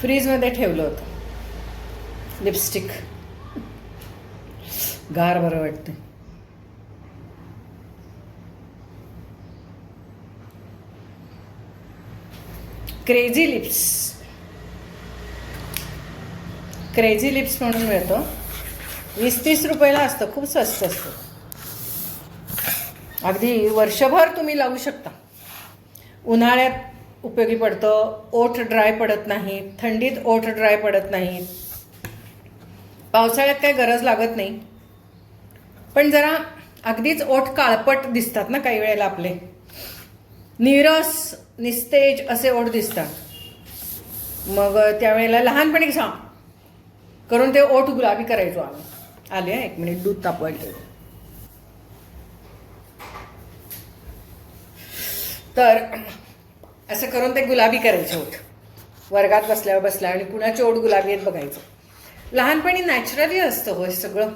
फ्रीजमध्ये ठेवलं होतं. लिपस्टिक. गार बरं वाटतं क्रेझी लिप्स क्रेझी लिप्स म्हणून मिळतो. वीस तीस रुपयाला असतं खूप स्वस्त असतं. अगदी वर्षभर तुम्ही लावू शकता. उन्हाळ्यात उपयोगी पडतं. ओठ ड्राय पडत नाही. थंडीत ओठ ड्राय पडत नाही. पावसाळ्यात काही गरज लागत नाही. पण जरा अगदीच ओठ काळपट दिसतात ना काही वेळेला आपले. नीरस निस्तेज असे ओठ दिसतात. मग त्यावेळेला लहानपणी सांग करून ते ओठ गुलाबी करायचो आम्ही. आले एक मिनिट दूध तापवायला तर असं करून ते गुलाबी करायचे ओठ वर्गात बसल्यावर बसल्या आणि कुणाचे ओठ गुलाबी आहेत बघायचं. लहानपणी नॅचरली असतं हो हे सगळं.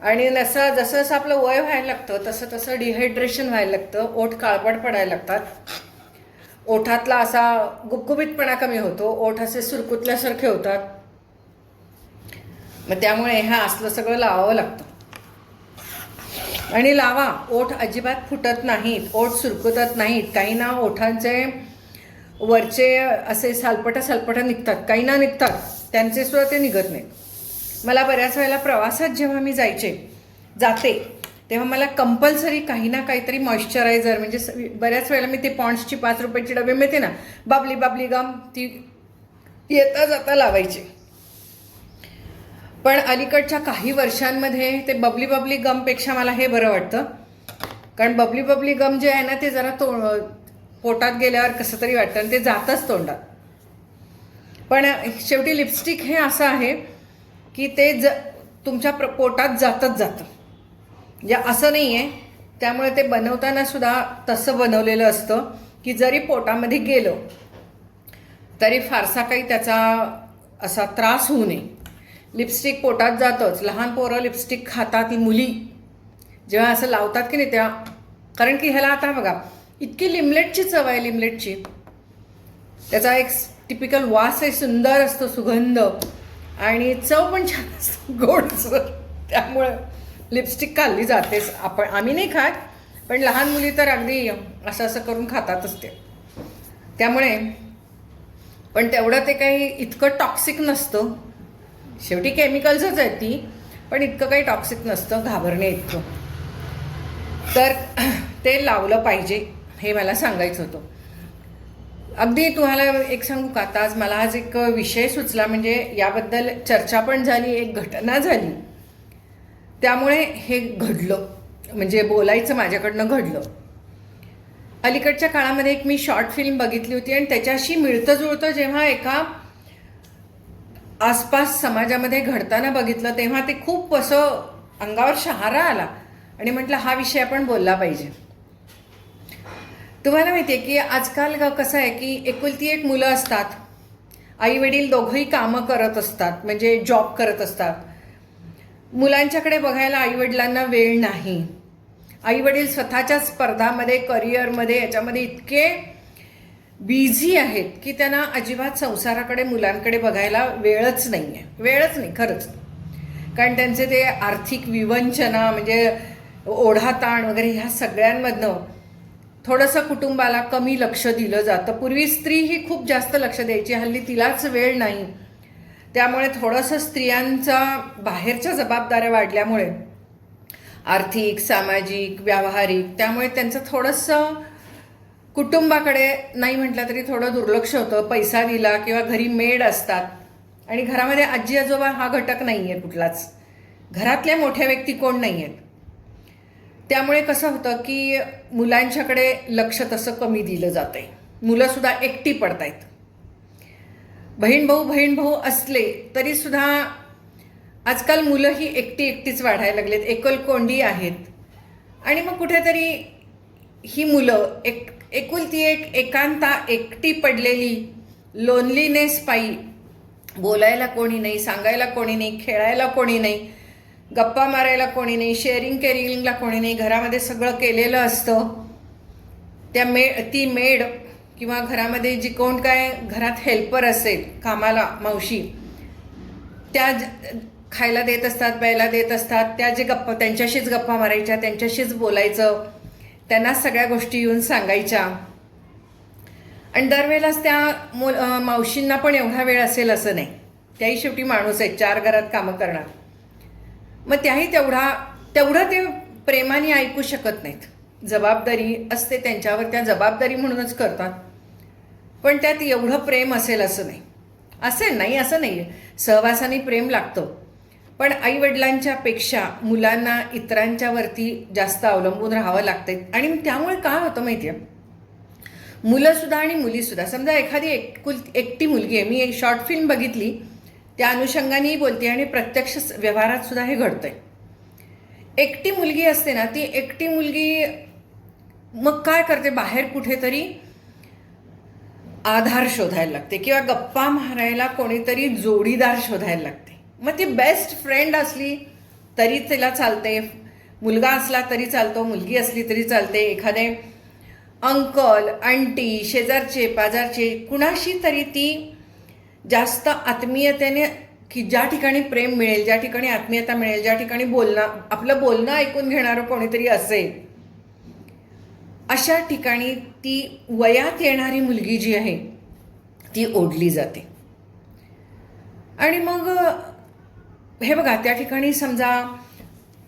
आणि जसं जसं जसं आपलं वय व्हायला लागतं तसं तसं डिहायड्रेशन व्हायला लागतं ओठ काळपट पडायला लागतात. ओठातला असा गुबगुबीतपणा कमी होतो ओठ असे सुरकुतल्यासारखे होतात. मग त्यामुळे ह्या असलं सगळं लावावं लागतं. आणि लावा ओठ अजिबात फुटत नाहीत ओठ सुरकुतत नाहीत. काही ना ओठांचे वरचे असे सालपटं सालपटं निघतात काही ना निघतात. त्यांचे सुद्धा ते निघत नाहीत. मला बऱ्याच वेळेला प्रवासात जेव्हा मी जायचे जाते तेव्हा मला कंपल्सरी काही ना काहीतरी मॉइश्चरायझर म्हणजे स- बऱ्याच वेळेला मी ते पॉन्ड्सची पाच रुपयाची डबे मिळते ना बाबली बाबली गम ती येता जाता लावायची. पण अलीकडच्या काही वर्षांमध्ये ते बबली बबली गमपेक्षा मला हे बरं वाटतं. कारण बबली बबली गम जे आहे ना ते जरा तो पोटात गेल्यावर कसं तरी वाटतं आणि ते जातच तोंडात. पण शेवटी लिपस्टिक हे असं आहे की ते ज तुमच्या प्र पोटात जातच जातं. म्हणजे असं नाही आहे त्यामुळे ते बनवताना सुद्धा तसं बनवलेलं असतं की जरी पोटामध्ये गेलं तरी फारसा काही त्याचा असा त्रास होऊ नये. लिपस्टिक पोटात जातंच. लहान पोरं लिपस्टिक खातात ती मुली. जेव्हा असं लावतात की नाही तेव्हा कारण की ह्याला आता बघा इतकी लिमलेटची चव आहे लिमलेटची. त्याचा एक टिपिकल वास आहे सुंदर असतो सुगंध. आणि चव पण छान असते गोडसर त्यामुळं लिपस्टिक खाल्ली जातेच आपण आम्ही नाही खात पण लहान मुली तर अगदी असं असं करून खातातच ते. त्यामुळे पण तेवढं ते काही इतकं टॉक्सिक नसतं. शेवटी केमिकल्सच आहेत ती पण इतकं काही टॉक्सिक नसतं घाबरणे इतकं. तर ते लावलं पाहिजे हे मला सांगायचं होतं. अगदी तुम्हाला एक सांगू का? आता आज मला आज एक विषय सुचला म्हणजे याबद्दल चर्चा पण झाली एक घटना झाली. त्यामुळे हे घडलं. म्हणजे बोलायचं माझ्याकडनं घडलं. अलीकडच्या काळामध्ये एक मी शॉर्ट फिल्म बघितली होती आणि त्याच्याशी मिळतं जुळतं जेव्हा एका आसपास समाजामध्ये घडताना बघितलं तेव्हा ते खूप असं अंगावर शहारा आला. आणि म्हटलं हा विषय आपण बोलला पाहिजे. तुम्हाला माहिती आहे की आजकाल ग- कसं आहे की एकुलती एक मुलं असतात. आई वडील दोघंही कामं करत असतात म्हणजे जॉब करत असतात. मुलांच्याकडे बघायला आईवडिलांना वेळ नाही. आईवडील स्वतःच्या स्पर्धामध्ये करिअरमध्ये याच्यामध्ये इतके बिझी आहेत की त्यांना अजिबात संसाराकडे मुलांकडे बघायला वेळच नाही आहे वेळच नाही खरंच कारण त्यांचे ते आर्थिक विवंचना म्हणजे ओढा ताण वगैरे ह्या सगळ्यांमधनं थोडंसं कुटुंबाला कमी लक्ष दिलं जातं. पूर्वी स्त्री ही खूप जास्त लक्ष द्यायची हल्ली तिलाच वेळ नाही. त्यामुळे थोडंसं स्त्रियांचा बाहेरच्या जबाबदाऱ्या वाढल्यामुळे आर्थिक सामाजिक व्यावहारिक त्यामुळे त्यांचं थोडंसं कुटुंबाकडे नाही म्हटलं तरी थोडं दुर्लक्ष होतं. पैसा दिला किंवा घरी मेड असतात. आणि घरामध्ये आजी आजोबा हा घटक नाही आहे कुठलाच. घरातल्या मोठ्या व्यक्ती कोण नाही आहेत त्यामुळे कसं होतं की मुलांच्याकडे लक्ष तसं कमी दिलं जातं आहे मुलंसुद्धा एकटी पडतायत. बहीण भाऊ बहीण भाऊ असले तरीसुद्धा आजकाल मुलं ही एकटी एकटीच वाढायला लागलेत. एकलकोंडी आहेत. आणि मग कुठेतरी ही मुलं एक एकुलती एक एकांता एकटी पडलेली लोनलीनेस पायी. बोलायला कोणी नाही सांगायला कोणी नाही खेळायला कोणी नाही गप्पा मारायला कोणी नाही शेअरिंग केअरिंगला कोणी नाही घरामध्ये सगळं केलेलं असतं. त्या मे ती मेड किंवा घरामध्ये जी कोण काय घरात हेल्पर असेल कामाला मावशी त्या ज- खायला देत असतात प्यायला देत असतात त्या जे गप्पा त्यांच्याशीच गप्पा मारायच्या त्यांच्याशीच बोलायचं त्यांना सगळ्या गोष्टी येऊन सांगायच्या. आणि दरवेळेलाच त्या मुल मावशींना पण एवढा वेळ असेल असं नाही. त्याही शेवटी माणूस आहेत चार घरात कामं करणार. मग त्याही तेवढा तेवढं ते प्रेमाने ऐकू शकत नाहीत. जबाबदारी असते त्यांच्यावर त्या जबाबदारी म्हणूनच करतात. पण त्यात एवढं प्रेम असेल असं नाही. असेल नाही असं नाही सहवासाने प्रेम लागतं. पण आई वडिलांच्या पेक्षा मुलांना इतरांच्यावरती जास्त अवलंबून राहावं लागतंय. आणि त्यामुळे काय होतं माहिती आहे मुलंसुद्धा आणि मुलीसुद्धा समजा एखादी एककुल एकटी मुलगी आहे मी एक शॉर्ट फिल्म बघितली त्या अनुषंगानेही बोलते आणि प्रत्यक्ष व्यवहारातसुद्धा व्यवहारात सुद्धा हे घडतंय. एकटी मुलगी असते ना ती एकटी मुलगी मग काय करते? बाहेर कुठेतरी आधार शोधायला लागते किंवा गप्पा मारायला कोणीतरी जोडीदार शोधायला लागते. मग ती बेस्ट फ्रेंड असली तरी तिला चालते. मुलगा असला तरी चालतो मुलगी असली तरी चालते. एखादे अंकल आंटी शेजारचे पाजारचे कुणाशी तरी ती जास्त आत्मीयतेने की ज्या ठिकाणी प्रेम मिळेल ज्या ठिकाणी आत्मीयता मिळेल ज्या ठिकाणी बोलणं आपलं बोलणं ऐकून घेणारं कोणीतरी असेल अशा ठिकाणी ती वयात येणारी मुलगी जी आहे ती ओढली जाते. आणि मग हे बघा त्या ठिकाणी समजा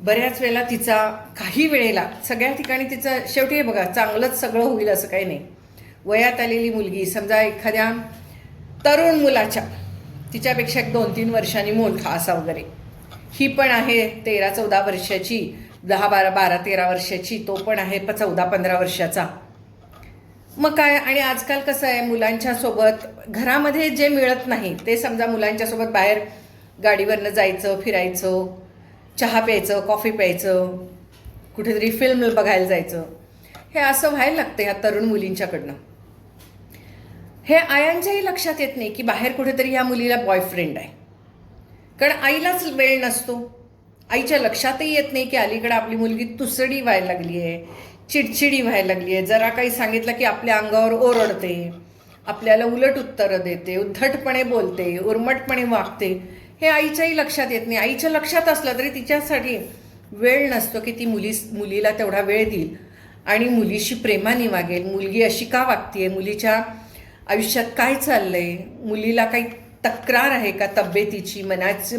बऱ्याच वेळेला तिचा काही वेळेला सगळ्या ठिकाणी तिचं शेवटी हे बघा चांगलंच सगळं होईल असं काही नाही. वयात आलेली मुलगी समजा एखाद्या तरुण मुलाच्या तिच्यापेक्षा एक दोन तीन वर्षांनी मोठा असा वगैरे. ही पण आहे तेरा चौदा वर्षाची दहा बारा बारा तेरा वर्षाची तो पण आहे प चौदा पंधरा वर्षाचा. मग काय आणि आजकाल कसं आहे मुलांच्या सोबत घरामध्ये जे मिळत नाही ते समजा मुलांच्या सोबत बाहेर गाडीवरनं जायचं फिरायचं चहा प्यायचं कॉफी प्यायचं कुठेतरी फिल्म बघायला जायचं. हे असं व्हायला लागतं ह्या तरुण मुलींच्याकडनं. हे आयांच्याही लक्षात येत नाही की बाहेर कुठेतरी ह्या मुलीला बॉयफ्रेंड आहे. कारण आईलाच वेळ नसतो. आईच्या लक्षातही येत नाही की अलीकडं आपली मुलगी तुसडी व्हायला लागली आहे चिडचिडी व्हायला लागली आहे जरा काही सांगितलं की आपल्या अंगावर ओरडते आपल्याला उलट उत्तरं देते उद्धटपणे बोलते उर्मटपणे वागते. हे आईच्याही लक्षात येत नाही. आईच्या लक्षात असलं तरी तिच्यासाठी वेळ नसतो की ती मुली मुलीला तेवढा वेळ देईल. आणि मुलीशी प्रेमाने वागेल. मुलगी अशी का वागतीये? मुलीच्या आयुष्यात काय चाललंय? मुलीला काही तक्रार आहे का तब्येतीची मनाची?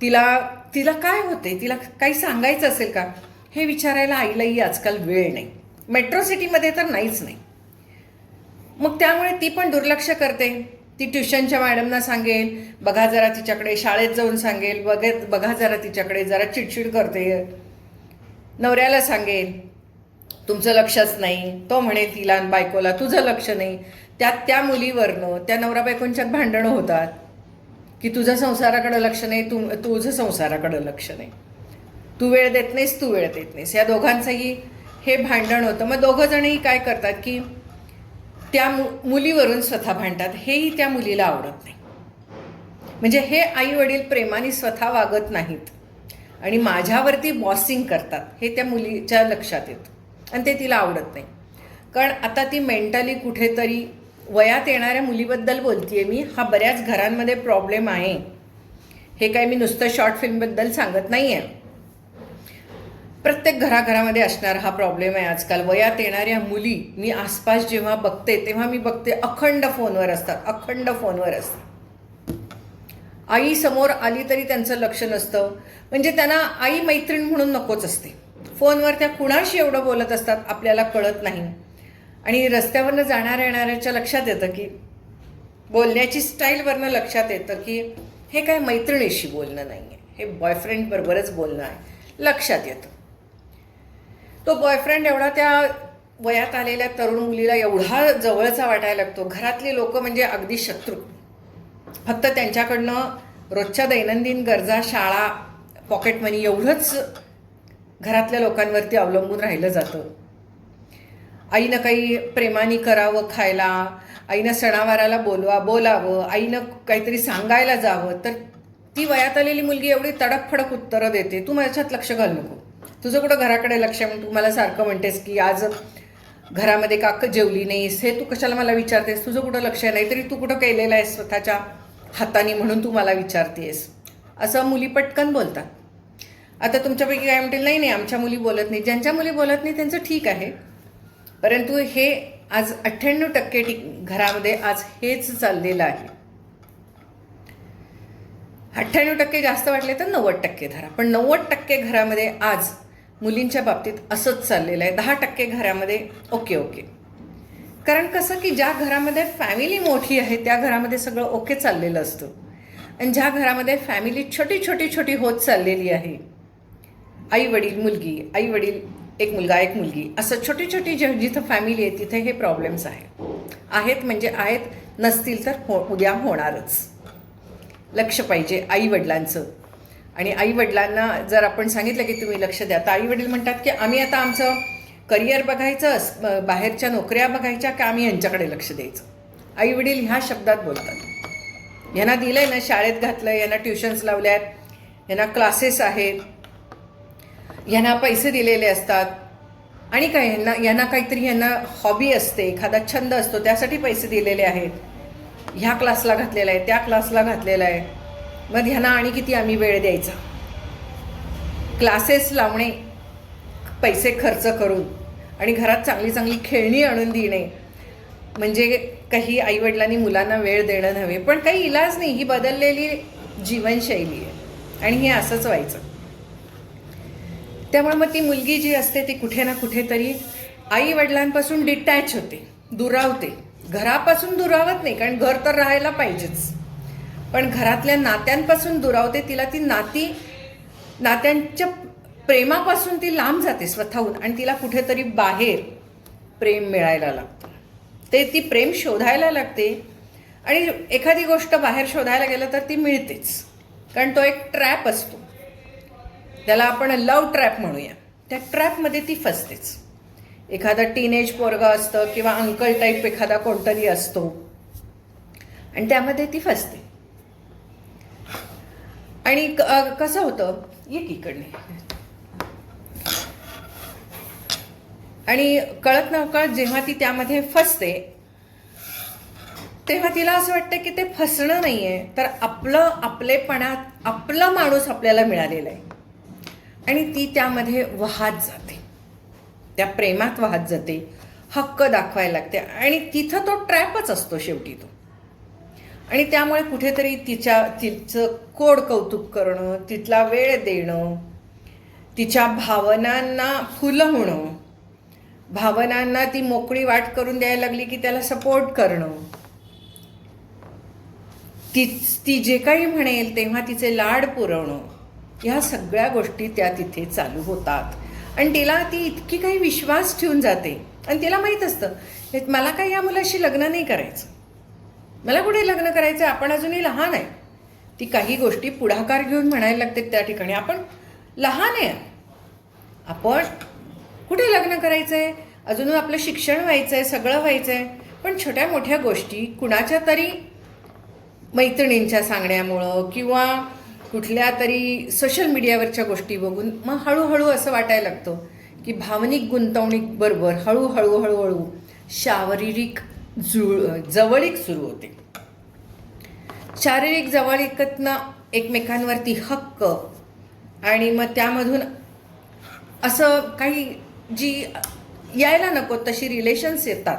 तिला तिला काय होते तिला काही सांगायचं असेल का? हे विचारायला आईलाही आजकाल वेळ नाही. मेट्रो सिटीमध्ये तर नाहीच नाही. मग त्यामुळे ती पण दुर्लक्ष करते. ती ट्युशनच्या मॅडमना सांगेल बघा जरा तिच्याकडे शाळेत जाऊन सांगेल बघे बघा जरा तिच्याकडे जरा चिडचिड करते. नवऱ्याला सांगेल तुमचं लक्षच नाही. तो म्हणे तिला बायकोला तुझं लक्ष नाही. त्यात त्या मुलीवरनं त्या नवरा बायकोंच्यात भांडणं होतात. की तुझं संसाराकडं लक्ष नाही तू तुझं संसाराकडं लक्ष नाही. तू वेळ देत नाहीस तू वेळ देत नाहीस. या दोघांचंही हे भांडण होतं. मग दोघं जणही काय करतात की त्या मु मुलीवरून स्वतः भांडतात. हेही त्या मुलीला आवडत नाही. म्हणजे हे आई वडील प्रेमाने स्वतः वागत नाहीत आणि माझ्यावरती बॉसिंग करतात हे त्या मुलीच्या लक्षात येतं. आणि ते तिला आवडत नाही. कारण आता ती मेंटली कुठेतरी वयात येणाऱ्या मुलीबद्दल बोलतीये मी. हा बऱ्याच घरांमध्ये प्रॉब्लेम आहे. हे काय मी नुसतं शॉर्ट फिल्मबद्दल सांगत नाही आहे प्रत्येक घराघरामध्ये असणारा हा प्रॉब्लेम आहे आजकाल. वयात येणाऱ्या मुली मी आसपास जेव्हा बघते तेव्हा मी बघते अखंड फोनवर असतात अखंड फोनवर असतात. आई समोर आली तरी त्यांचं लक्ष नसतं. म्हणजे त्यांना आई मैत्रीण म्हणून नकोच असते. फोनवर त्या कुणाशी एवढं बोलत असतात आपल्याला कळत नाही. आणि रस्त्यावरनं जाणाऱ्या येणाऱ्याच्या लक्षात येतं की बोलण्याची स्टाईलवरनं लक्षात येतं की हे काय मैत्रिणीशी बोलणं नाही आहे हे बॉयफ्रेंडबरोबरच बोलणं आहे. लक्षात येतं. तो बॉयफ्रेंड एवढा त्या वयात आलेल्या तरुण मुलीला एवढा जवळचा वाटायला लागतो. घरातले लोक म्हणजे अगदी शत्रू. फक्त त्यांच्याकडनं रोजच्या दैनंदिन गरजा शाळा पॉकेट मनी एवढंच घरातल्या लोकांवरती अवलंबून राहिलं जातं. आईनं काही प्रेमाने करावं खायला आईनं सणावाराला बोलवा बोलावं आईनं काहीतरी सांगायला जावं तर ती वयात आलेली मुलगी एवढी तडकफडक उत्तरं देते. तू माझ्यात लक्ष घाल नको. तुझं कुठं घराकडे लक्ष म्हणून तू मला सारखं म्हणतेस की आज घरामध्ये काक जेवली नाहीस. हे तू कशाला मला विचारतेस? तुझं कुठं लक्ष नाही तरी तू कुठं केलेलं आहेस स्वतःच्या हाताने म्हणून तू मला विचारतेस. असं मुली पटकन बोलतात. आता तुमच्यापैकी काय म्हणतील? नाही नाही आमच्या मुली बोलत नाही ज्यांच्या मुली बोलत नाही त्यांचं ठीक आहे. परंतु हे आज अठ्ठ्याण्णव टक्के टिक घरामध्ये आज हेच चाललेलं आहे. अठ्ठ्याण्णव टक्के जास्त वाटले तर नव्वद टक्के धरा. पण नव्वद टक्के घरामध्ये आज मुलींच्या बाबतीत असंच चाललेलं आहे. दहा टक्के घरामध्ये ओके ओके. कारण कसं की ज्या घरामध्ये फॅमिली मोठी आहे त्या घरामध्ये सगळं ओके चाललेलं असतं. आणि ज्या घरामध्ये फॅमिली छोटी छोटी छोटी होत चाललेली आहे आई वडील मुलगी आई वडील एक मुलगा एक मुलगी असं छोटी छोटी जे जिथं फॅमिली आहे तिथे हे प्रॉब्लेम्स आहेत आहेत म्हणजे आहेत नसतील तर हो उद्या होणारच. लक्ष पाहिजे आईवडिलांचं. आणि आईवडिलांना जर आपण सांगितलं की तुम्ही लक्ष द्या तर आईवडील म्हणतात की आम्ही आता आमचं करिअर बघायचं बाहेरच्या नोकऱ्या बघायच्या का आम्ही यांच्याकडे लक्ष द्यायचं? आईवडील ह्या शब्दात बोलतात. यांना दिलं आहे ना शाळेत घातलं यांना ट्युशन्स लावल्यात यांना क्लासेस आहेत यांना पैसे दिलेले असतात आणि काय यांना यांना काहीतरी यांना हॉबी असते एखादा छंद असतो त्यासाठी पैसे दिलेले आहेत. ह्या क्लासला घातलेला आहे त्या क्लासला घातलेला आहे. मग ह्यांना आणि किती आम्ही वेळ द्यायचा? क्लासेस लावणे पैसे खर्च करून आणि घरात चांगली चांगली खेळणी आणून देणे. म्हणजे काही आईवडिलांनी मुलांना वेळ देणं नव्हे पण काही इलाज नाही ही बदललेली जीवनशैली आहे. आणि हे असंच व्हायचं. त्यामुळे मग ती मुलगी जी असते ती कुठे ना कुठेतरी आईवडिलांपासून डिटॅच होते दुरावते. घरापासून दुरावत नाही कारण घर तर राहायला पाहिजेच. पण घरातल्या नात्यांपासून दुरावते तिला ती नाती नात्यांच्या प्रेमापासून ती लांब जाते स्वतःहून आणि तिला कुठेतरी बाहेर प्रेम मिळायला लागतं. ते ती प्रेम शोधायला लागते आणि एखादी गोष्ट बाहेर शोधायला गेलं तर ती मिळतेच. कारण तो एक ट्रॅप असतो. त्याला आपण लव ट्रॅप म्हणूया. त्या ट्रॅपमध्ये ती फसतेच. एखादा टीनेज पोरगा असतं किंवा अंकल टाईप एखादा कोणतरी असतो. आणि त्यामध्ये ती फसते. आणि कसं होतं? ये इकडने. आणि कळत न कळत जेव्हा ती त्यामध्ये फसते तेव्हा तिला असं वाटतं की ते फसणं नाही आहे तर आपलं आपलेपणात आपला माणूस आपल्याला मिळालेला आहे. आणि ती त्यामध्ये वाहत जाते. त्या प्रेमात वाहत जाते हक्क दाखवायला लागते आणि तिथं तो ट्रॅपच असतो शेवटी तो. आणि त्यामुळे कुठेतरी तिच्या तिचं कोड कौतुक करणं तिथला वेळ देणं तिच्या भावनांना फुलं होणं भावनांना ती मोकळी वाट करून द्यायला लागली की त्याला सपोर्ट करणं. ती ती जे काही म्हणेल तेव्हा तिचे लाड पुरवणं ह्या सगळ्या गोष्टी त्या तिथे चालू होतात. आणि तिला ती इतकी काही विश्वास ठेवून जाते. आणि तिला माहीत असतं मला काही या मुलाशी लग्न नाही करायचं. मला कुठे लग्न करायचं? आपण अजूनही लहान आहे. ती काही गोष्टी पुढाकार घेऊन म्हणायला लागते त्या ठिकाणी आपण लहान आहे. आपण कुठे लग्न करायचं आहे अजून आपलं शिक्षण व्हायचं आहे सगळं व्हायचं आहे पण छोट्या मोठ्या गोष्टी कुणाच्या तरी मैत्रिणींच्या सांगण्यामुळं किंवा कुठल्या तरी सोशल मीडियावरच्या गोष्टी बघून मग हळूहळू असं वाटायला लागतं की भावनिक गुंतवणूक बरोबर हळूहळू हळूहळू शारीरिक जुळ जवळीक सुरू होते. शारीरिक जवळीकतनं एकमेकांवरती हक्क आणि मग त्यामधून असं काही जी यायला नको तशी रिलेशन्स येतात.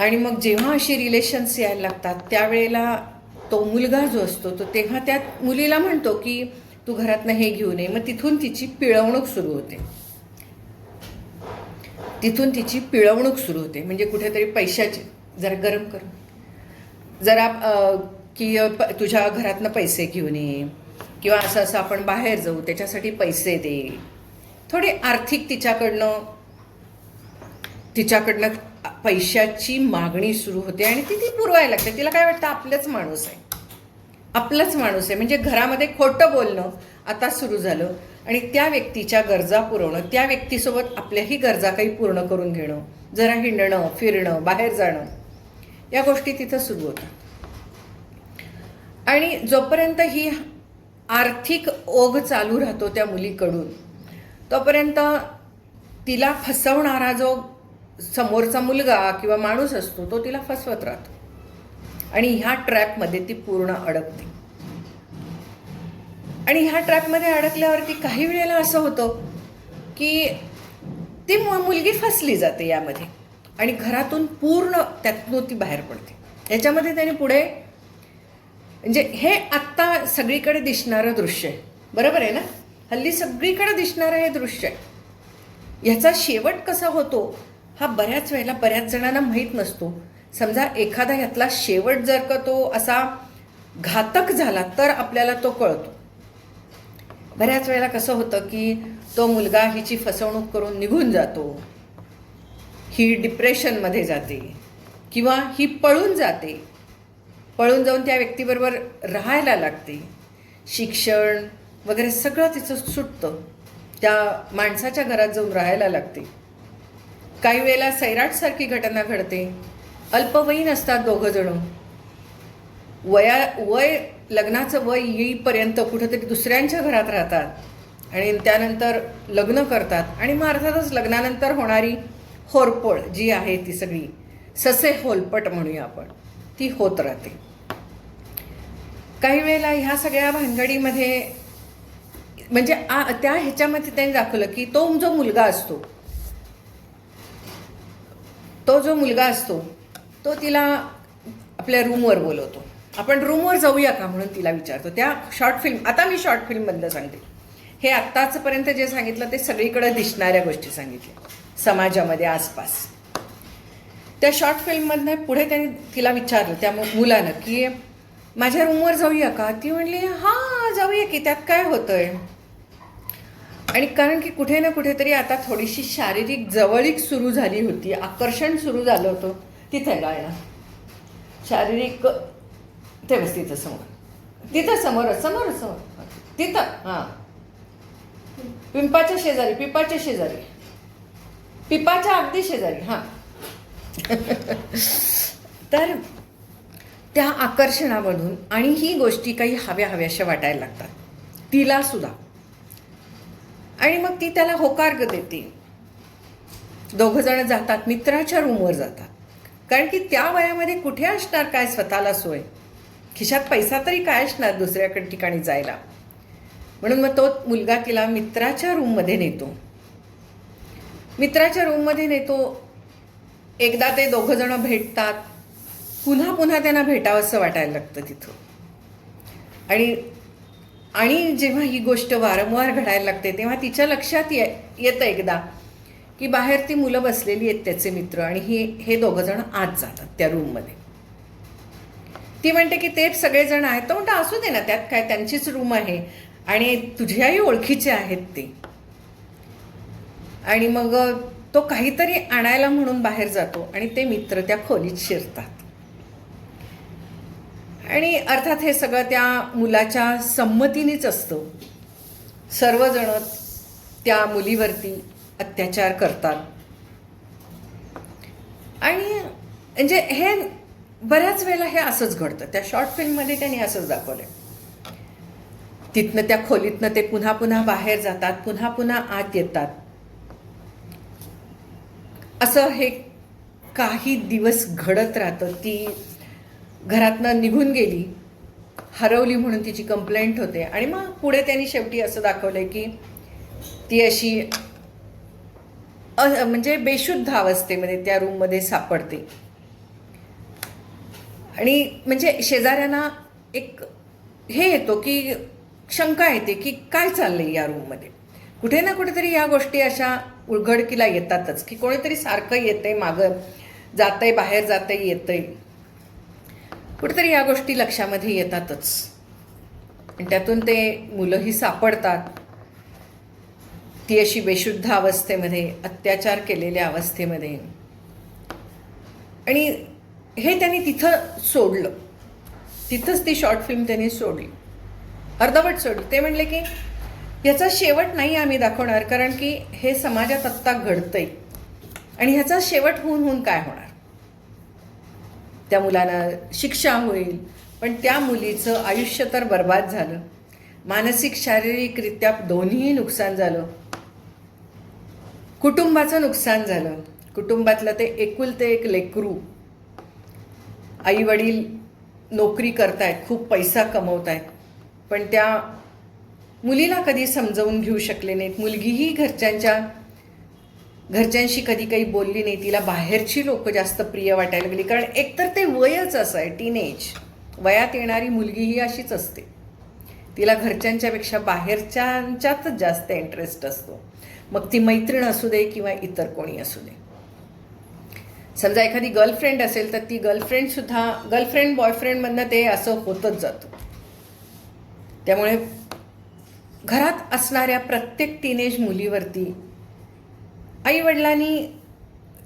आणि मग जेव्हा अशी रिलेशन्स यायला लागतात त्यावेळेला तो मुलगा जो असतो तो तेव्हा त्या मुलीला म्हणतो की तू घरातनं हे घेऊन ये. मग तिथून तिची पिळवणूक सुरू होते. तिथून तिची पिळवणूक सुरू होते. म्हणजे कुठेतरी पैशाची. जरा गरम करून जरा की प- तुझ्या घरातनं पैसे घेऊन ये. किंवा असं असं आपण बाहेर जाऊ. त्याच्यासाठी पैसे दे. थोडी आर्थिक तिच्याकडनं तिच्याकडनं पैशाची मागणी सुरू होते आणि ती ती पुरवायला लागते. तिला काय वाटतं? आपलंच माणूस आहे. आपलंच माणूस आहे. म्हणजे घरामध्ये खोटं बोलणं आता सुरू झालं आणि त्या व्यक्तीच्या गरजा पुरवणं त्या व्यक्तीसोबत आपल्याही गरजा काही पूर्ण करून घेणं जरा हिंडणं फिरणं बाहेर जाणं या गोष्टी तिथं सुरू होतात. आणि जोपर्यंत ही आर्थिक ओघ चालू राहतो त्या मुलीकडून तोपर्यंत तिला फसवणारा जो समोरचा मुलगा किंवा माणूस असतो तो तिला फसवत राहतो. आणि ह्या ट्रॅपमध्ये ती पूर्ण अडकते. आणि ह्या ट्रॅपमध्ये अडकल्यावरती काही वेळेला असं होतं की ती मुलगी फसली जाते यामध्ये. आणि घरातून पूर्ण त्यातून ती बाहेर पडते. याच्यामध्ये त्याने पुढे म्हणजे हे आत्ता सगळीकडे दिसणारं दृश्य आहे. बरोबर आहे ना? हल्ली सगळीकडे दिसणारं हे दृश्य आहे. ह्याचा शेवट कसा होतो? हा बऱ्याच वेळेला बऱ्याच जणांना माहीत नसतो. समजा एखादा ह्यातला शेवट जर का तो असा घातक झाला तर आपल्याला तो कळतो. बऱ्याच वेळेला कसं होतं की तो मुलगा हिची फसवणूक करून निघून जातो. ही डिप्रेशनमध्ये जाते किंवा ही पळून जाते. पळून जाऊन त्या व्यक्तीबरोबर राहायला लागते. शिक्षण वगैरे सगळं तिचं सुटतं. त्या माणसाच्या घरात जाऊन राहायला लागते. काही वेळेला सैराटसारखी घटना घडते. अल्पवयीन असतात दोघं जण वया वय लग्नाचं वय येईपर्यंत कुठंतरी दुसऱ्यांच्या घरात राहतात. आणि त्यानंतर लग्न करतात. आणि मग अर्थातच लग्नानंतर होणारी होरपळ जी आहे ती सगळी ससे होलपट म्हणूया आपण ती होत राहते. काही वेळेला ह्या सगळ्या भानगडीमध्ये म्हणजे आ त्या ह्याच्यामध्ये त्यांनी दाखवलं की तो जो मुलगा असतो तो जो मुलगा असतो तो तिला आपल्या रूमवर बोलवतो. आपण रूमवर जाऊया का म्हणून तिला विचारतो. त्या शॉर्ट फिल्म आता मी शॉर्ट फिल्ममधलं सांगते. हे आत्ताचपर्यंत जे सांगितलं ते सगळीकडे दिसणाऱ्या गोष्टी सांगितल्या. समाजामध्ये आसपास. त्या शॉर्ट फिल्ममधनं पुढे त्यांनी तिला विचारलं त्या मु- मुलानं की माझ्या रूमवर जाऊया का? ती म्हणली हां जाऊया की त्यात काय होतं आहे आणि कारण की कुठे ना कुठेतरी आता थोडीशी शारीरिक जवळीक सुरू झाली होती आकर्षण सुरू झालं होतं तिथे गायला. शारीरिक ते बस तिथं समोर. तिथं समोर समोर समोर. तिथं हां. पिंपाच्या शेजारी पिपाच्या शेजारी. पिपाच्या अगदी शेजारी हां. तर त्या आकर्षणामधून आणि ही गोष्टी काही हव्या हव्याशा वाटायला लागतात. तिला सुद्धा. आणि मग ती त्याला होकार देते. दोघं जण जातात मित्राच्या रूमवर जातात. कारण की त्या वयामध्ये कुठे असणार काय स्वतःला सोय? खिशात पैसा तरी काय असणार दुसऱ्याकडे ठिकाणी जायला? म्हणून मग तो मुलगा तिला मित्राच्या रूममध्ये नेतो. मित्राच्या रूममध्ये नेतो. एकदा ते दोघंजणं भेटतात. पुन्हा पुन्हा त्यांना भेटावंसं वाटायला लागतं तिथं. आणि आणि जेव्हा ही गोष्ट वारंवार घडायला लागते तेव्हा तिच्या लक्षात ये येतं एकदा की बाहेर ती मुलं बसलेली आहेत त्याचे मित्र आणि ही हे दोघं जण आत जातात त्या रूममध्ये ती म्हणते की ते सगळेजण आहेत. तर म्हणतं असू दे ना त्यात काय त्यांचीच रूम आहे आणि तुझ्याही ओळखीचे आहेत ते. आणि मग तो काहीतरी आणायला म्हणून बाहेर जातो आणि ते मित्र त्या खोलीत शिरतात. आणि अर्थात हे सगळं त्या मुलाच्या संमतीनेच असतं. सर्वजण त्या मुलीवरती अत्याचार करतात. आणि म्हणजे हे बऱ्याच वेळेला हे असंच घडतं. त्या शॉर्ट फिल्ममध्ये त्यांनी असंच दाखवलं तिथनं त्या खोलीतनं ते पुन्हा पुन्हा बाहेर जातात पुन्हा पुन्हा आत येतात. असं हे काही दिवस घडत राहतं. ती घरातनं निघून गेली हरवली म्हणून तिची कंप्लेंट होते. आणि मग पुढे त्यांनी शेवटी असं दाखवलं आहे की ती अशी म्हणजे बेशुद्ध अवस्थेमध्ये त्या रूममध्ये सापडते. आणि म्हणजे शेजाऱ्यांना एक हे येतो की शंका येते की काय चाललंय या रूममध्ये कुठे ना कुठेतरी या गोष्टी अशा उलघडकीला येतातच की कोणीतरी सारखं येतंय मागं जातंय बाहेर जातंय येतंय. कुठेतरी या गोष्टी लक्षामध्ये येतातच. आणि त्यातून ते मुलंही सापडतात. ती अशी बेशुद्ध अवस्थेमध्ये अत्याचार केलेल्या अवस्थेमध्ये. आणि हे त्यांनी तिथं सोडलं. तिथंच ती शॉर्ट फिल्म त्यांनी सोडली. अर्धवट सोडली. ते म्हणले की ह्याचा शेवट नाही आम्ही दाखवणार कारण की हे समाजात आत्ता घडतंय. आणि ह्याचा शेवट होऊन होऊन काय होणार? त्या मुलांना शिक्षा होईल. पण त्या मुलीचं आयुष्य तर बर्बाद झालं. मानसिक शारीरिकरित्या दोन्हीही नुकसान झालं. कुटुंबाचं नुकसान झालं. कुटुंबातलं ते एकुलते एक लेकरू. आईवडील नोकरी करतायत खूप पैसा कमवत आहेत पण त्या मुलीला कधी समजावून घेऊ शकले नाहीत. मुलगीही घरच्यांच्या घरच्यांशी कधी काही बोलली नाही तिला बाहेरची लोक जास्त प्रिय वाटायला गेली कारण एकतर ते वयच असं आहे टीनेज वयात येणारी मुलगी ही अशीच असते. तिला घरच्यांच्यापेक्षा बाहेरच्यांच्यातच जास्त इंटरेस्ट असतो. मग ती मैत्रीण असू दे किंवा इतर कोणी असू दे. समजा एखादी गर्लफ्रेंड असेल तर ती गर्लफ्रेंडसुद्धा गर्लफ्रेंड बॉयफ्रेंडमधनं ते असं होतच जातं. त्यामुळे घरात असणाऱ्या प्रत्येक टीनेज मुलीवरती आईवडिलांनी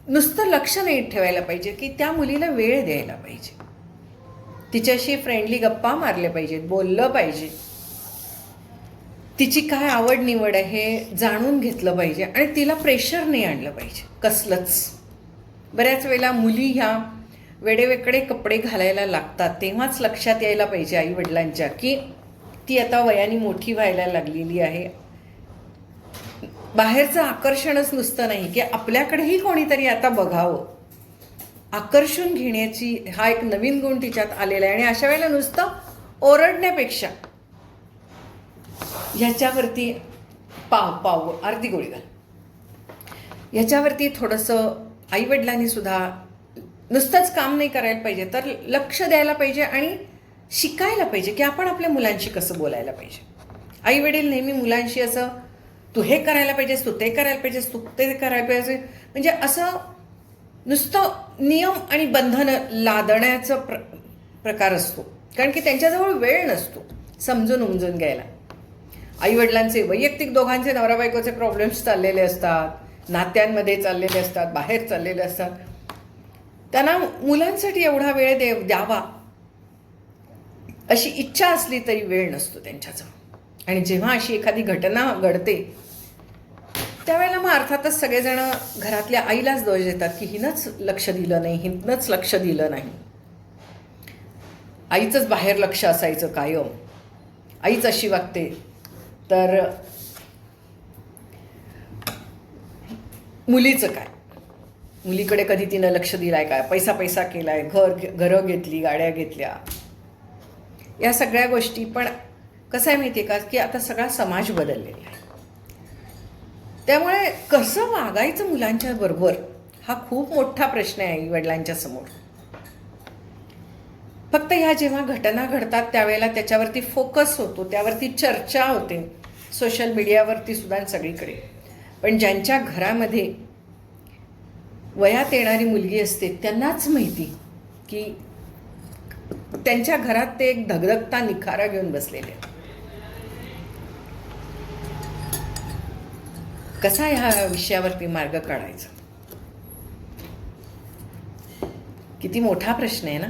नुसतं लक्ष नाही ठेवायला पाहिजे की त्या मुलीला वेळ द्यायला पाहिजे. तिच्याशी फ्रेंडली गप्पा मारल्या पाहिजेत बोललं पाहिजे. तिची काय आवड निवड आहे हे जाणून घेतलं पाहिजे आणि तिला प्रेशर नाही आणलं पाहिजे कसलंच. बऱ्याच वेळेला मुली ह्या वेडेवेकडे कपडे घालायला लागतात तेव्हाच लक्षात यायला पाहिजे आई वडिलांच्या की ती आता वयाने मोठी व्हायला लागलेली आहे. बाहेरचं आकर्षणच नुसतं नाही की आपल्याकडेही कोणीतरी आता बघावं. आकर्षून घेण्याची हा एक नवीन गुण तिच्यात आलेला आहे आणि अशा वेळेला नुसतं ओरडण्यापेक्षा ह्याच्यावरती पाव पाव अर्धी गोळी घाल. ह्याच्यावरती थोडंसं आईवडिलांनी सुद्धा नुसतंच काम नाही करायला पाहिजे तर लक्ष द्यायला पाहिजे आणि शिकायला पाहिजे की आपण आपल्या मुलांशी कसं बोलायला पाहिजे. आईवडील नेहमी मुलांशी असं तू हे करायला पाहिजेस तू ते करायला पाहिजेस तू ते करायला पाहिजे. म्हणजे असं नुसतं नियम आणि बंधनं लादण्याचा प्र प्रकार असतो. कारण की त्यांच्याजवळ वेळ नसतो समजून उमजून घ्यायला. आईवडिलांचे वैयक्तिक दोघांचे नवरा बायकोचे प्रॉब्लेम्स चाललेले असतात नात्यांमध्ये चाललेले असतात बाहेर चाललेले असतात. त्यांना मुलांसाठी एवढा वेळ दे द्यावा. अशी इच्छा असली तरी वेळ नसतो त्यांच्याजवळ. आणि जेव्हा अशी एखादी घटना घडते त्यावेळेला मग अर्थातच सगळेजण घरातल्या आईलाच दोष देतात की हिनंच लक्ष दिलं नाही हिनंच लक्ष दिलं नाही. आईचंच बाहेर लक्ष असायचं कायम. आईच अशी वागते. तर मुलीचं काय? मुलीकडे कधी तिनं लक्ष दिलाय काय? पैसा पैसा केलाय घर घरं घेतली गाड्या घेतल्या. या सगळ्या गोष्टी पण कसं आहे माहिती आहे का? की आता सगळा समाज बदललेला आहे. त्यामुळे कसं वागायचं मुलांच्या बरोबर? हा खूप मोठा प्रश्न आहे आई वडिलांच्या समोर. फक्त ह्या जेव्हा घटना घडतात त्यावेळेला त्याच्यावरती फोकस होतो त्यावरती चर्चा होते. सोशल मीडियावरती सुद्धा सगळीकडे. पण ज्यांच्या घरामध्ये वयात येणारी मुलगी असते त्यांनाच माहिती की त्यांच्या घरात ते एक धगधगता निखारा घेऊन बसलेले कसा ह्या विषयावरती मार्ग काढायचा? किती मोठा प्रश्न आहे ना?